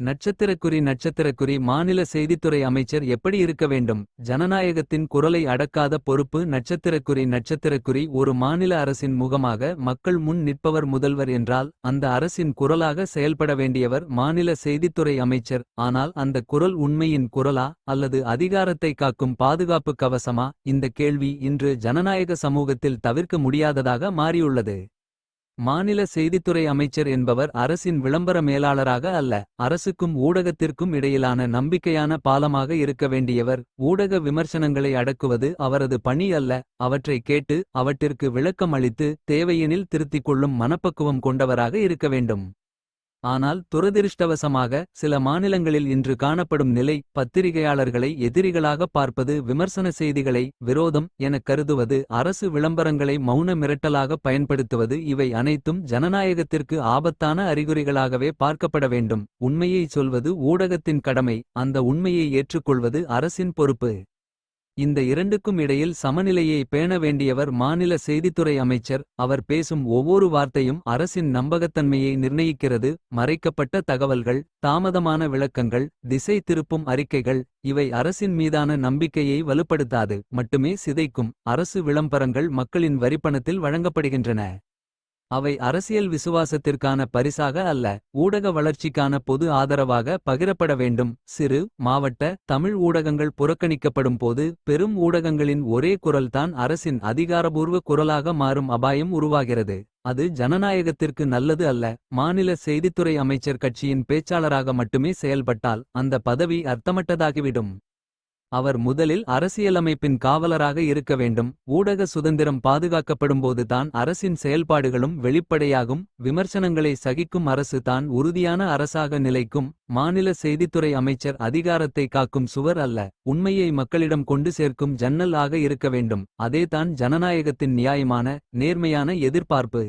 நட்சத்திரக்குறி நட்சத்திரக்குறி மாநில செய்தித்துறை அமைச்சர் எப்படி இருக்க வேண்டும்? ஜனநாயகத்தின் குரலை அடக்காத பொறுப்பு நட்சத்திரக்குறி நட்சத்திரக்குறி ஒரு மாநில அரசின் முகமாக மக்கள் முன் நிற்பவர் முதல்வர் என்றால் அந்த அரசின் குரலாக செயல்பட வேண்டியவர் மாநில செய்தித்துறை அமைச்சர். ஆனால் அந்த குரல் உண்மையின் குரலா அல்லது அதிகாரத்தை காக்கும் பாதுகாப்பு கவசமா? இந்த கேள்வி இன்று ஜனநாயக சமூகத்தில் தவிர்க்க முடியாததாக மாறியுள்ளது. மாநில செய்தித்துறை அமைச்சர் என்பவர் அரசின் விளம்பர மேலாளராக அல்ல அரசுக்கும் ஊடகத்திற்கும் இடையிலான நம்பிக்கையான பாலமாக இருக்க வேண்டியவர். ஊடக விமர்சனங்களை அடக்குவது அவரது பணி அல்ல அவற்றை கேட்டு அவற்றிற்கு விளக்கம் அளித்து தேவையெனில் திருத்திக் கொள்ளும் மனப்பக்குவம் கொண்டவராக இருக்க வேண்டும். ஆனால் துரதிருஷ்டவசமாக சில மாநிலங்களில் இன்று காணப்படும் நிலை பத்திரிகையாளர்களை எதிரிகளாக பார்ப்பது விமர்சன செய்திகளை விரோதம் எனக் கருதுவது அரசு விளம்பரங்களை மௌன மிரட்டலாக பயன்படுத்துவது இவை அனைத்தும் ஜனநாயகத்திற்கு ஆபத்தான அறிகுறிகளாகவே பார்க்கப்பட வேண்டும். உண்மையை சொல்வது ஊடகத்தின் கடமை. அந்த உண்மையை ஏற்றுக்கொள்வது அரசின் பொறுப்பு. இந்த இரண்டுக்கும் இடையில் சமநிலையை பேண வேண்டியவர் மாநில செய்தித்துறை அமைச்சர். அவர் பேசும் ஒவ்வொரு வார்த்தையும் அரசின் நம்பகத்தன்மையை நிர்ணயிக்கிறது. மறைக்கப்பட்ட தகவல்கள் தாமதமான விளக்கங்கள் திசை திருப்பும் அறிக்கைகள் இவை அரசின் மீதான நம்பிக்கையை வலுப்படுத்தாது மட்டுமே சிதைக்கும். அரசு விளம்பரங்கள் மக்களின் வரிப்பணத்தில் வழங்கப்படுகின்றன. அவை அரசியல் விசுவாசத்திற்கான பரிசாக அல்ல ஊடக வளர்ச்சிக்கான பொது ஆதரவாக பகிரப்பட வேண்டும். சிறு மாவட்ட தமிழ் ஊடகங்கள் புறக்கணிக்கப்படும் போது பெரும் ஊடகங்களின் ஒரே குரல்தான் அரசின் அதிகாரபூர்வ குரலாக மாறும் அபாயம் உருவாகிறது. அது ஜனநாயகத்திற்கு நல்லது அல்ல மாநில செய்தித்துறை அமைச்சர் கட்சியின் பேச்சாளராக மட்டுமே செயல்பட்டால் அந்த பதவி அர்த்தமட்டதாகிவிடும் அவர் முதலில் அரசியலமைப்பின் காவலராக இருக்க வேண்டும். ஊடக சுதந்திரம் பாதுகாக்கப்படும்போது தான் அரசின் செயல்பாடுகளும் வெளிப்படையாகும். விமர்சனங்களை சகிக்கும் அரசு தான் உறுதியான அரசாக நிலைக்கும். மாநில செய்தித்துறை அமைச்சர் அதிகாரத்தை காக்கும் சுவர் அல்ல உண்மையை மக்களிடம் கொண்டு சேர்க்கும் ஜன்னல் ஆக இருக்க வேண்டும். அதேதான் ஜனநாயகத்தின் நியாயமான நேர்மையான எதிர்பார்ப்பு.